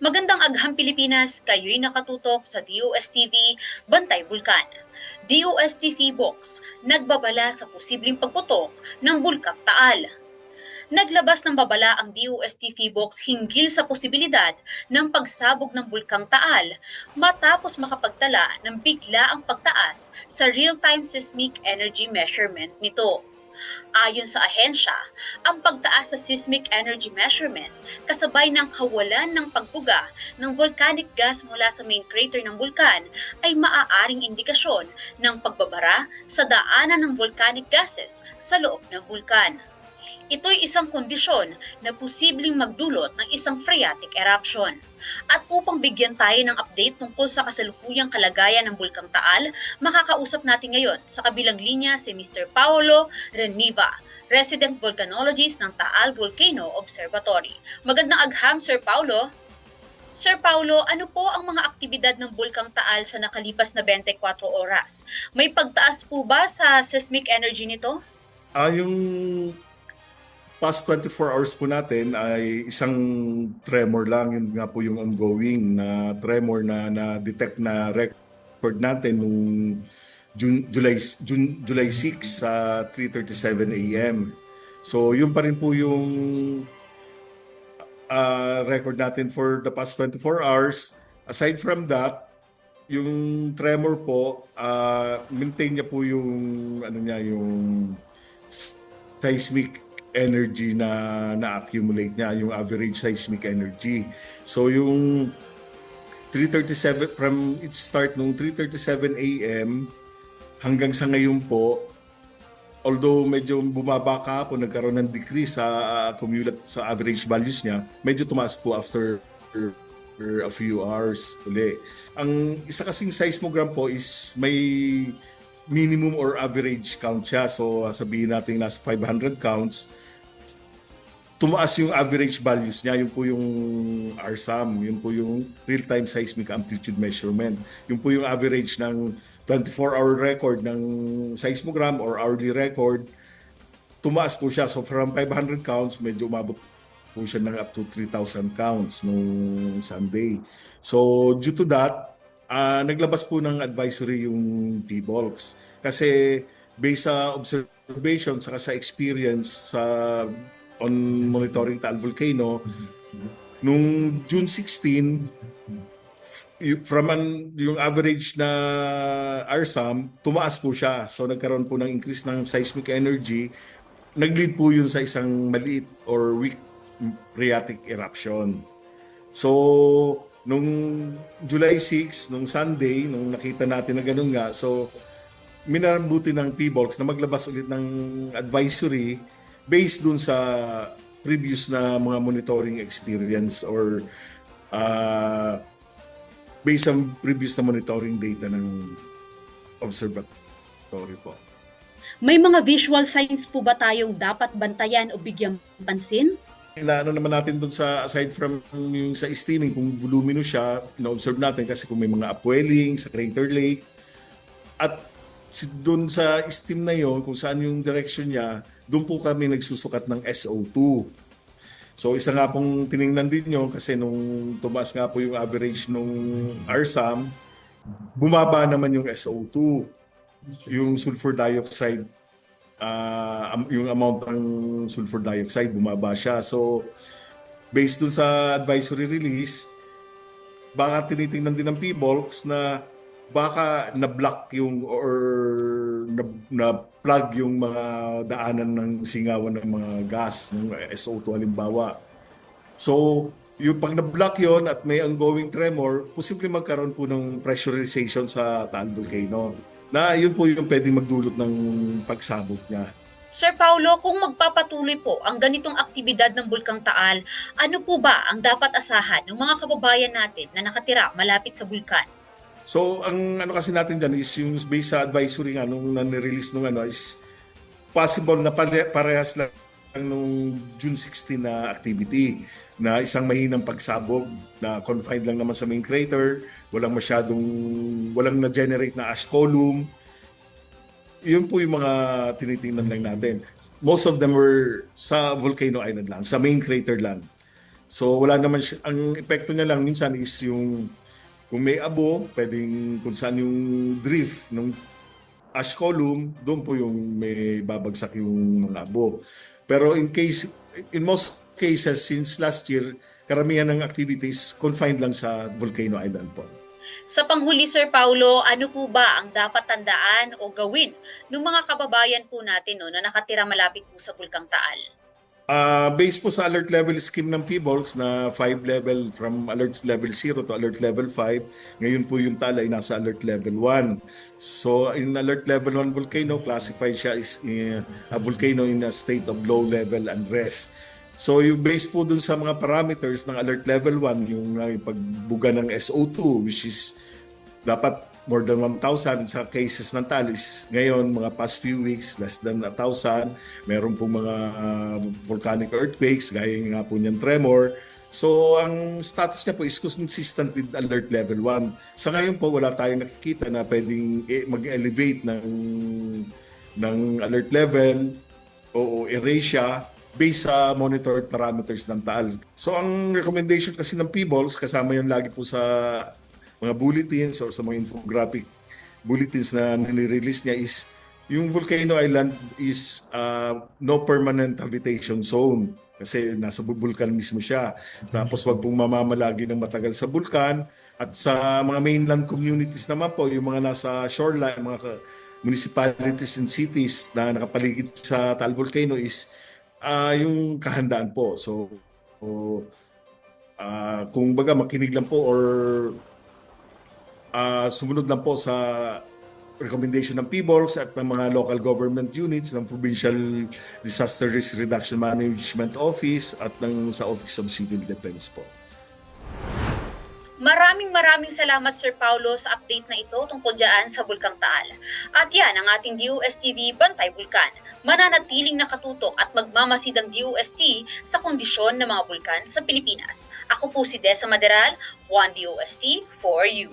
Magandang agham Pilipinas, kayo'y nakatutok sa DOSTV Bantay Bulkan. DOSTV Box, nagbabala sa posibleng pagputok ng Bulkang Taal. Naglabas ng babala ang DOSTV Box hinggil sa posibilidad ng pagsabog ng Bulkang Taal matapos makapagtala ng bigla ang pagtaas sa real-time seismic energy measurement nito. Ayon sa ahensya, ang pagtaas sa seismic energy measurement kasabay ng kawalan ng pagbuga ng volcanic gas mula sa main crater ng bulkan ay maaaring indikasyon ng pagbabara sa daanan ng volcanic gases sa loob ng bulkan. Ito'y isang kondisyon na posibleng magdulot ng isang phreatic eruption. At upang bigyan tayo ng update tungkol sa kasalukuyang kalagayan ng Bulkang Taal, makakausap natin ngayon sa kabilang linya si Mr. Paolo Reniva, resident volcanologist ng Taal Volcano Observatory. Magandang agham, Sir Paolo. Sir Paulo, ano po ang mga aktibidad ng Bulkang Taal sa nakalipas na 24 oras? May pagtaas po ba sa seismic energy nito? Ah, yung past 24 hours po natin ay isang tremor lang. Yun nga po yung ongoing na tremor na na-detect na record natin nung June, July, June, July 6 sa 3.37 a.m. So yun pa rin po yung ah, record natin for the past 24 hours. Aside from that, yung tremor po, ah, maintain niya po yung ano niya, yung seismic energy na na-accumulate niya, yung average seismic energy. So yung 3:37 from its start nung 3:37 AM hanggang sa ngayon po although medyo bumaba ka po nagkaroon ng decrease sa uh, cumulative sa average values niya, medyo tumaas po after a few hours uli. Ang isa kasing seismogram po is may minimum or average count siya. So sabihin natin nasa 500 counts, tumaas yung average values niya. Yun po yung RSAM. Yun po yung real-time seismic amplitude measurement. Yun po yung average ng 24-hour record ng seismogram or hourly record. Tumaas po siya. So from 500 counts, medyo umabot po siya ng up to 3,000 counts nung Sunday. So due to that, ah, naglabas po ng advisory yung T-Bolks. Kasi based sa observation saka sa experience sa on monitoring Taal Volcano, nung June 16, y- from an, yung average na RSAM, tumaas po siya. So nagkaroon po ng increase ng seismic energy. Nag-lead po yun sa isang maliit or weak phreatic eruption. So, nung July 6, nung Sunday, nung nakita natin na ganun nga, so, minabuti ng PBOX na maglabas ulit ng advisory based dun sa previous na mga monitoring experience or uh, based sa previous na monitoring data ng observatory po. May mga visual signs po ba tayong dapat bantayan o bigyang pansin? Inaano naman natin doon sa aside from yung sa steaming kung voluminous siya, na-observe natin kasi kung may mga upwelling sa crater lake at doon sa steam na yon kung saan yung direction niya, doon po kami nagsusukat ng SO2. So isa nga pong tiningnan din nyo kasi nung tumaas nga po yung average nung RSAM, bumaba naman yung SO2. Yung sulfur dioxide ah, yung amount ng sulfur dioxide bumaba siya. So based dun sa advisory release, baka tinitingnan din ng PBOLX na baka na-block yung or na, na-plug yung mga daanan ng singawan ng mga gas, ng SO2 halimbawa. So, yung pag na-block yon at may ongoing tremor, posible magkaroon po ng pressurization sa Taal Volcano. Na yun po yung pwedeng magdulot ng pagsabog niya. Sir Paulo, kung magpapatuloy po ang ganitong aktibidad ng Bulkang Taal, ano po ba ang dapat asahan ng mga kababayan natin na nakatira malapit sa bulkan? So, ang ano kasi natin dyan is yung based sa advisory nga nung nani-release nung ano is possible na pare- parehas lang nung June 16 na activity na isang mahinang pagsabog na confined lang naman sa main crater, walang masyadong, walang na-generate na ash column. Yun po yung mga tinitingnan lang natin. Most of them were sa Volcano Island lang, sa main crater lang. So wala naman siya, ang epekto niya lang minsan is yung kung may abo, pwedeng kung saan yung drift ng ash column, doon po yung may babagsak yung mga abo. Pero in case, in most cases since last year, karamihan ng activities confined lang sa Volcano Island po. Sa panghuli, Sir Paulo, ano po ba ang dapat tandaan o gawin ng mga kababayan po natin no, na nakatira malapit po sa Bulkang Taal? Ah, based po sa alert level scheme ng PBOLS na 5 level from alert level 0 to alert level 5, ngayon po yung tala ay nasa alert level 1. So in alert level 1 volcano, classified siya is eh, a volcano in a state of low level unrest. So yung based po dun sa mga parameters ng alert level 1, yung uh, pagbuga ng SO2 which is dapat more than 1,000 sa cases ng talis. Ngayon, mga past few weeks, less than 1,000. Meron pong mga uh, volcanic earthquakes, gaya nga po niyan tremor. So, ang status niya po is consistent with alert level 1. Sa ngayon po, wala tayong nakikita na pwedeng eh, mag-elevate ng, ng alert level o siya based sa monitored parameters ng taal. So, ang recommendation kasi ng PBOLS, kasama yan lagi po sa mga bulletins or sa mga infographic bulletins na nire-release niya is yung Volcano Island is uh, no permanent habitation zone kasi nasa bulkan mismo siya. Tapos wag pong mamamalagi ng matagal sa bulkan at sa mga mainland communities naman po, yung mga nasa shoreline, mga municipalities and cities na nakapaligid sa Taal Volcano is ah, yung kahandaan po. So, ah, kung baga makinig lang po or Ah, sumunod lang po sa recommendation ng PBOLS at ng mga local government units ng Provincial Disaster Risk Reduction Management Office at ng sa Office of Civil Defense po. Maraming maraming salamat Sir Paulo sa update na ito tungkol dyan sa Bulkang Taal. At yan ang ating DOSTV Bantay Bulkan. Mananatiling nakatutok at magmamasid ang DOST sa kondisyon ng mga bulkan sa Pilipinas. Ako po si Desa Maderal, 1DOST for you.